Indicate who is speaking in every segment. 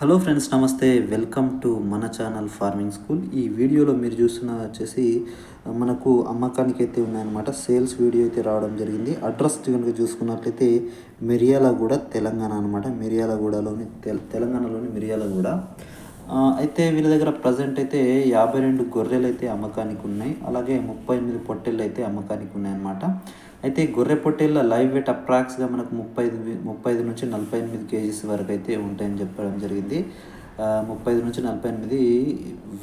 Speaker 1: Hello friends నమస్తే. Welcome to మన channel farming school ఈ వీడియోలో మీరు చూస్తున్న వచ్చేసి మనకు అమ్మకానికి అయితే ఉన్నాయన్నమాట. సేల్స్ వీడియో అయితే రావడం జరిగింది. అడ్రస్ కనుక చూసుకున్నట్లయితే మిర్యాలగూడ తెలంగాణ అనమాట మిర్యాలగూడలోని తెల తెలంగాణలోని మిర్యాలగూడ. అయితే వీళ్ళ దగ్గర ప్రజెంట్ అయితే యాభై రెండు గొర్రెలు అయితే అమ్మకానికి ఉన్నాయి. అలాగే ముప్పై ఎనిమిది పొట్టెళ్ళు అయితే అమ్మకానికి ఉన్నాయి అన్నమాట అయితే గొర్రె పొట్టేళ్ళ లైవ్ వెయిట్ అప్రాక్స్గా మనకు ముప్పై ఐదు ముప్పై ఐదు నుంచి నలభై ఎనిమిది కేజీస్ వరకు అయితే ఉంటాయని చెప్పడం జరిగింది. ముప్పై ఐదు నుంచి నలభై ఎనిమిది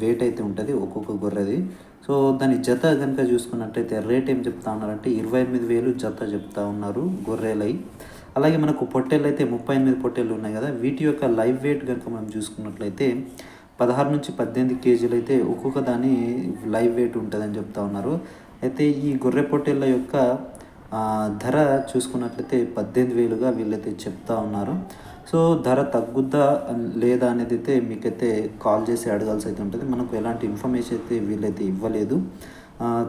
Speaker 1: వెయిట్ అయితే ఉంటుంది ఒక్కొక్క గొర్రెది. సో దాని జత కనుక చూసుకున్నట్టయితే రేట్ ఏం చెప్తా ఉన్నారంటే ఇరవై ఎనిమిది వేలు జత చెప్తా ఉన్నారు గొర్రెలై. అలాగే మనకు పొట్టేళ్ళు అయితే ముప్పై ఎనిమిది పొట్టేళ్ళు ఉన్నాయి కదా వీటి యొక్క లైవ్ వెయిట్ కనుక మనం చూసుకున్నట్లయితే పదహారు నుంచి పద్దెనిమిది కేజీలు అయితే ఒక్కొక్క దాని లైవ్ వెయిట్ ఉంటుందని చెప్తా ఉన్నారు. అయితే ఈ గొర్రె పొట్టేళ్ళ యొక్క ధర చూసుకున్నట్లయితే పద్దెనిమిది వేలుగా వీళ్ళైతే చెప్తా ఉన్నారు. సో ధర తగ్గుద్దా లేదా అనేది అయితే మీకైతే కాల్ చేసి అడగాల్సి అయితే ఉంటుంది. మనకు ఎలాంటి ఇన్ఫర్మేషన్ అయితే వీళ్ళైతే ఇవ్వలేదు.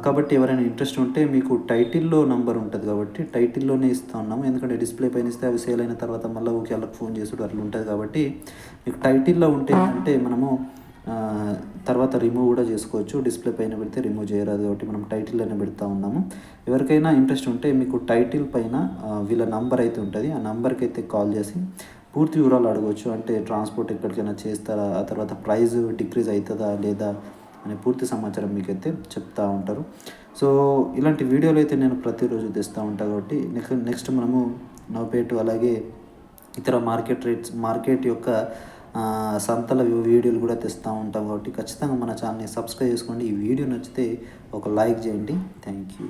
Speaker 1: కాబట్టి ఎవరైనా ఇంట్రెస్ట్ ఉంటే మీకు టైటిల్లో నంబర్ ఉంటుంది కాబట్టి టైటిల్లోనే ఇస్తూ ఉన్నాము. ఎందుకంటే డిస్ప్లే పైన ఇస్తే అవి సేల్ అయిన తర్వాత మళ్ళీ ఒకే వాళ్ళకి ఫోన్ చేసుడు అట్లా ఉంటుంది కాబట్టి మీకు టైటిల్లో ఉంటే అంటే మనము తర్వాత రిమూవ్ కూడా చేసుకోవచ్చు. డిస్ప్లే పైన పెడితే రిమూవ్ చేయరాదు కాబట్టి మనం టైటిల్లోనే పెడతా ఉన్నాము. ఎవరికైనా ఇంట్రెస్ట్ ఉంటే మీకు టైటిల్ పైన వీళ్ళ నంబర్ అయితే ఉంటుంది. ఆ నంబర్కి అయితే కాల్ చేసి పూర్తి వివరాలు అడగవచ్చు అంటే ట్రాన్స్పోర్ట్ ఎక్కడికైనా చేస్తారా? ఆ తర్వాత ప్రైస్ డిక్రీజ్ అవుతుందా లేదా? అనే పూర్తి సమాచారం మీకైతే చెప్తా ఉంటారు. సో ఇలాంటి వీడియోలు అయితే నేను ప్రతిరోజు తెస్తూ ఉంటాను కాబట్టి నెక్స్ట్ నెక్స్ట్ మనము నవపేటు అలాగే ఇతర మార్కెట్ రేట్స్ మార్కెట్ యొక్క సంతల వీడియోలు కూడా తెస్తూ ఉంటాం కాబట్టి ఖచ్చితంగా మన ఛానల్ని సబ్స్క్రైబ్ చేసుకోండి. ఈ వీడియో నచ్చితే ఒక లైక్ చేయండి. Thank you.